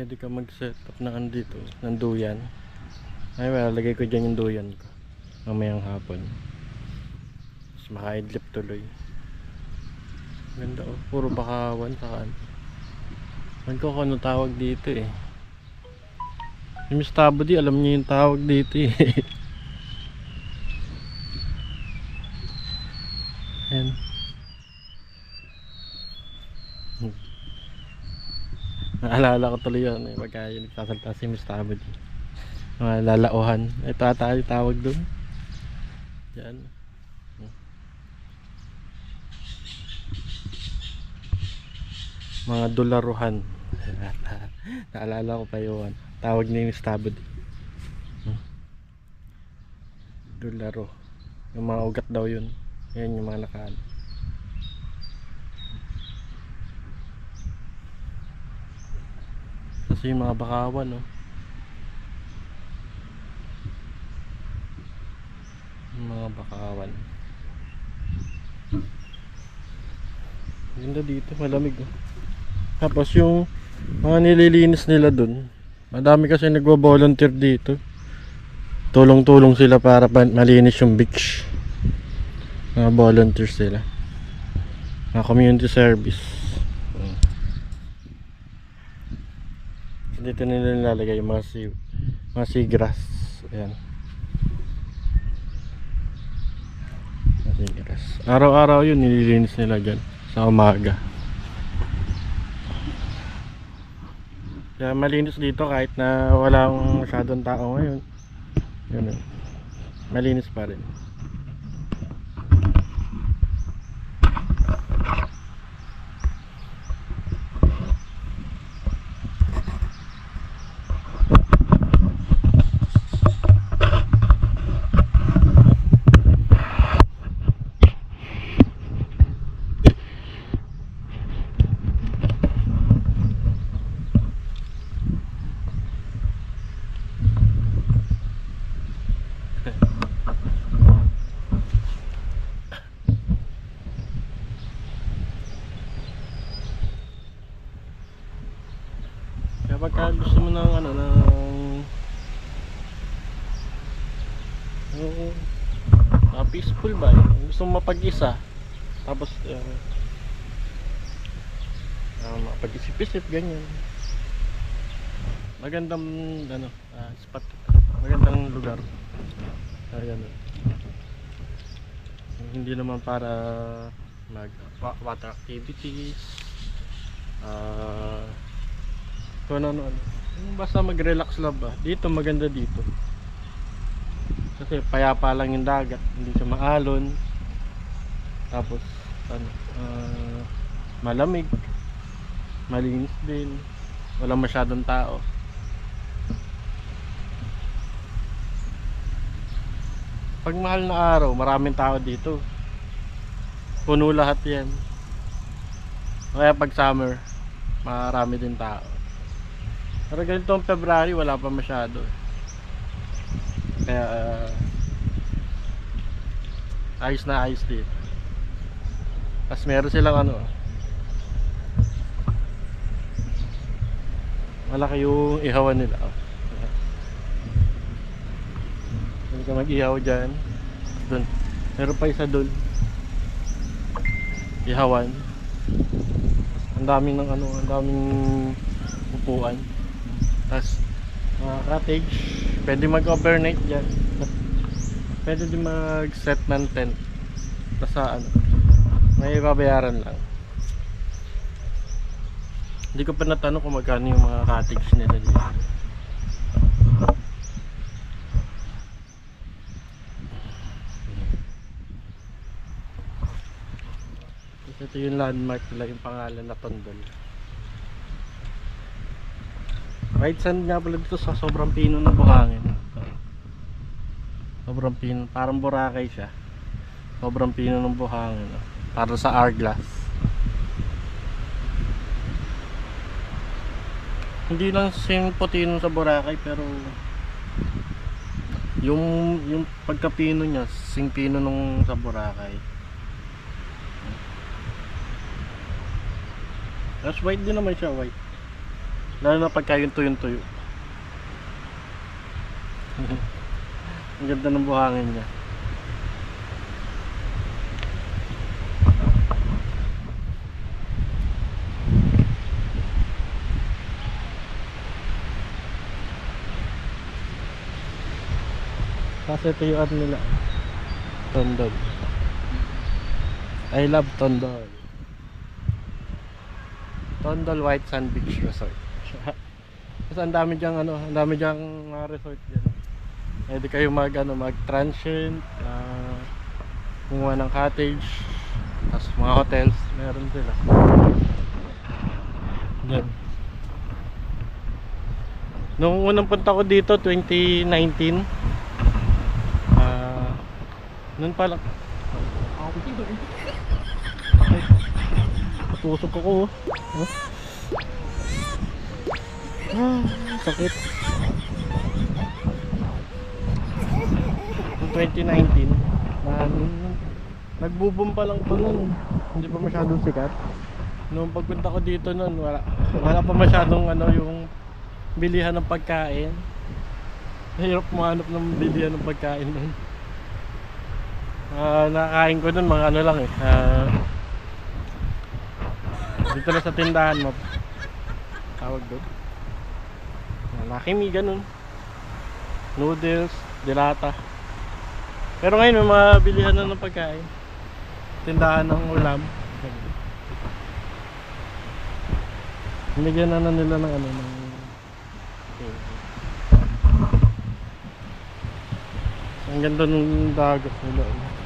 pwede ka mag-set up na andito ng duyan. Ay, well, lagay ko dyan yung duyan ko. Mamayang hapon. Tapos makaidlip tuloy. Ganda oh. Puro bakawan sa kan. Ewan ko kung ano tawag dito eh. Si Miss Tabody, alam niya yung tawag dito eh. Ayan. Naalala ko tuloy yun eh. Pagka yung nagsasalta si Miss Tabody. Mga lalauhan. Ito ata yung tawag doon. Yan. Mga dolaruhan. Naalala ko pa yun. Tawag ni Tabody. Hmm. Dolaro. Yung mga ugat daw yun. Yan yung mga nakaan. Kasi yung mga bakawan, no? Yung mga bakawan. Ganda dito, malamig, no? Tapos yung mga nililinis nila dun, madami kasi nagvo-volunteer dito. Tulong-tulong sila para pa- malinis yung beach. Mga volunteers sila. Mga community service. Mm. So, dito nila nilalagay yung mga sea, mga seagrass. Ayan. Mga seagrass. Araw-araw yun nililinis nila dyan. Sa umaga. Kaya malinis dito kahit na walang masyadong tao ngayon. Yun. eh. Malinis pa rin. Kaya pagka gusto mo ng ano ng yung ah, peaceful ba? Yung Gusto mo mapag-isa. Tapos uh, uh, mapag-isip-isip ganyan. Magandang ano, ah, spot. Magandang lugar. Ayan. Hindi naman para mag wa- water activities. Ah kung ano ano. Basta mag-relax lang ba. Dito maganda dito. Kasi payapa lang yung dagat, hindi siya maalon. Tapos ano, ah, malamig. Malinis din. Wala masyadong tao. Pag mahal na araw, maraming tao dito. Puno lahat yan. Kaya pag summer, marami din tao. Pero ganitong February wala pa masyado. Kaya uh, ayos na ayos dito. Tapos meron silang ano Malaki yung ihawan nila. Pwede ka mag-ihaw dyan. Dun. Meron pa isa dun. Ihawan. Ang daming ng ano, ang daming upuan. Tapos, mga cottage, pwede mag-overnight dyan. Pwede din mag-set ng tent. Basta ano, may babayaran lang. Hindi ko pa natanong kung magkano yung mga cottage nila dito. Ito yung landmark nila, yung pangalan na Tondol. Right sand nga pala dito sa sobrang pino ng buhangin. Sobrang pino, parang Boracay siya. Sobrang pino ng buhangin. oh. Para sa hourglass. Hindi lang same puti sa Boracay pero yung yung pagkapino niya, sing pino nung sa Boracay. Tapos white din naman siya, white. Lalo na pagka yung tuyong-tuyo. Ang ganda ng buhangin niya. Kasi ano nila. Tondol. I love Tondol. Tondol White Sand Beach Resort. Kasi ang dami diyang ano, ang dami diyang mga resort diyan. Pwede kayo mag ano, mag transient, uh, kumuha ng cottage, tapos mga hotels, meron sila. Yan. Nung unang punta ko dito, 2019, ah, noon pa lang, Tusok ako oh. Oh. Ah, sakit. Noong 2019, na, nagbo-boom pa lang to nun. Hindi pa masyadong sikat. Noong pagpunta ko dito nun, wala, wala pa masyadong ano, yung bilihan ng pagkain. Hirap mahanap ng bilihan ng pagkain nun. Ah, nakakain ko nun mga ano lang eh. ah, dito na sa tindahan mo. Tawag doon. Nakimi ganun. Noodles, dilata. Pero ngayon may mga bilihan na ng pagkain. Tindahan ng ulam. Binigyan na na nila ng ano ng Ang ganda ng dagat nila. oh.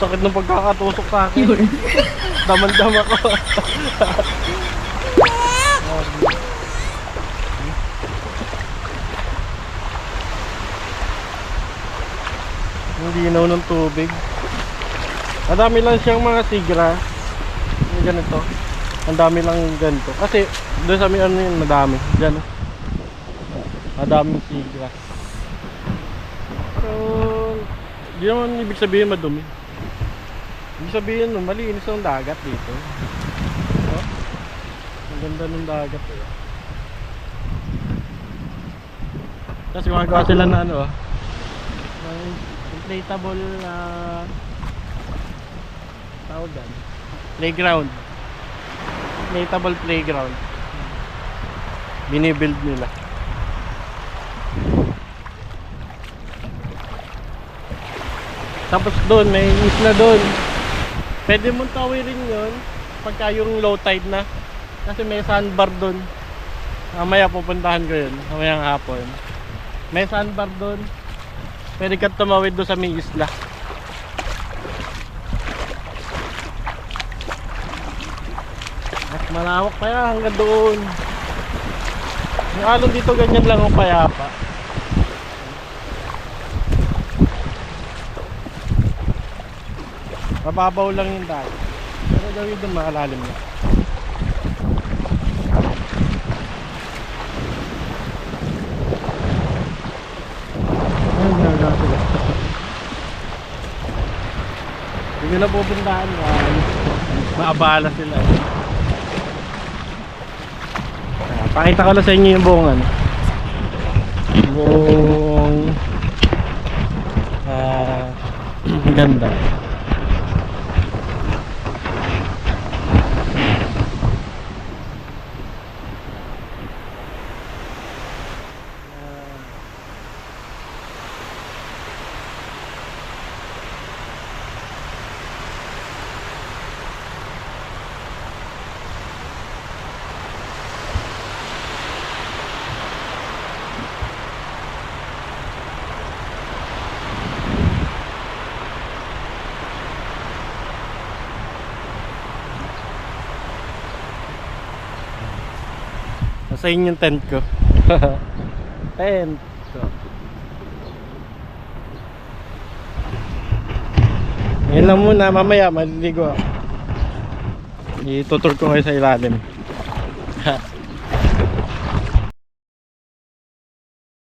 Sakit ng pagkakatusok sa akin. Daman-dama ko. Ang linaw ng tubig. Madami lang siyang mga sigra. Yung ganito. Ang dami lang ganito. Kasi doon sa amin ano yun, madami. Diyan. Madaming sigra. So, di naman ibig sabihin madumi. Ibig sabihin no, malinis ang dagat dito. Oh, ang ganda ng dagat eh. Tapos gumagawa sila na ano ah. Inflatable na tawag yan. Playground. Inflatable playground. Binibuild nila. Tapos doon, may isla doon. Pwede mong tawirin yun pagka yung low tide na. Kasi may sandbar doon. Mamaya pupuntahan ko yun. Mamayang hapon. May sandbar doon. Pwede ka tumawid doon sa may isla. Mas malawak pa yan hanggang doon. Yung alon dito ganyan lang ang payapa. Mababaw lang yung dagat. Pero daw yun doon makalalim na. Hindi na pupuntahan. ah, Maabala sila. Ah, pakita ko lang sa inyo yung buong ano. Buong ah ganda. Nasa inyo yung tent ko. tent ko. Ngayon lang muna, mamaya maliligo ako. itutur ko kayo sa ilalim